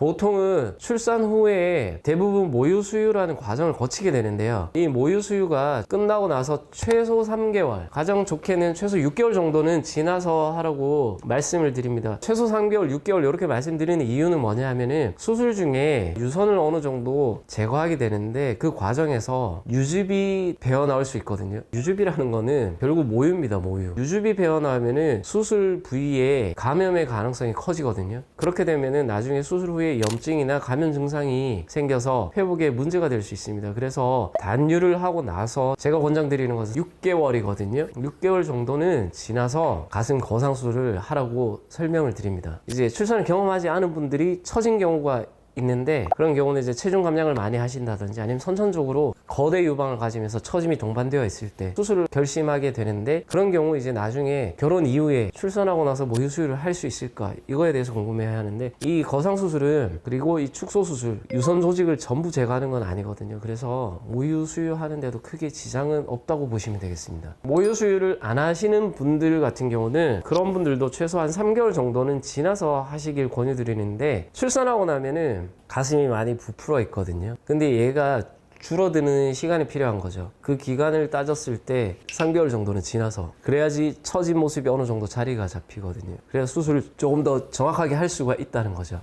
보통은 출산 후에 대부분 모유 수유라는 과정을 거치게 되는데요. 이 모유 수유가 끝나고 나서 최소 3개월, 가장 좋게는 최소 6개월 정도는 지나서 하라고 말씀을 드립니다. 최소 3개월, 6개월 이렇게 말씀드리는 이유는 뭐냐 하면은 수술 중에 유선을 어느 정도 제거하게 되는데 그 과정에서 유즙이 배어 나올 수 있거든요. 유즙이라는 거는 결국 모유입니다, 모유. 유즙이 배어 나오면은 수술 부위에 감염의 가능성이 커지거든요. 그렇게 되면은 나중에 수술 후에 염증이나 감염 증상이 생겨서 회복에 문제가 될 수 있습니다. 그래서 단유를 하고 나서 제가 권장드리는 것은 6개월이거든요. 6개월 정도는 지나서 가슴 거상 수술을 하라고 설명을 드립니다. 이제 출산을 경험하지 않은 분들이 처진 경우가 있는데 그런 경우는 이제 체중 감량을 많이 하신다든지 아니면 선천적으로 거대 유방을 가지면서 처짐이 동반되어 있을 때 수술을 결심하게 되는데 그런 경우 이제 나중에 결혼 이후에 출산하고 나서 모유 수유를 할 수 있을까? 이거에 대해서 궁금해야 하는데 이 거상 수술은 그리고 이 축소 수술 유선 조직을 전부 제거하는 건 아니거든요. 그래서 모유 수유하는데도 크게 지장은 없다고 보시면 되겠습니다. 모유 수유를 안 하시는 분들 같은 경우는 그런 분들도 최소한 3개월 정도는 지나서 하시길 권유드리는데 출산하고 나 면은 가슴이 많이 부풀어 있거든요. 근데 얘가 줄어드는 시간이 필요한 거죠. 그 기간을 따졌을 때 3개월 정도는 지나서 그래야지 처진 모습이 어느 정도 자리가 잡히거든요. 그래야 수술을 조금 더 정확하게 할 수가 있다는 거죠.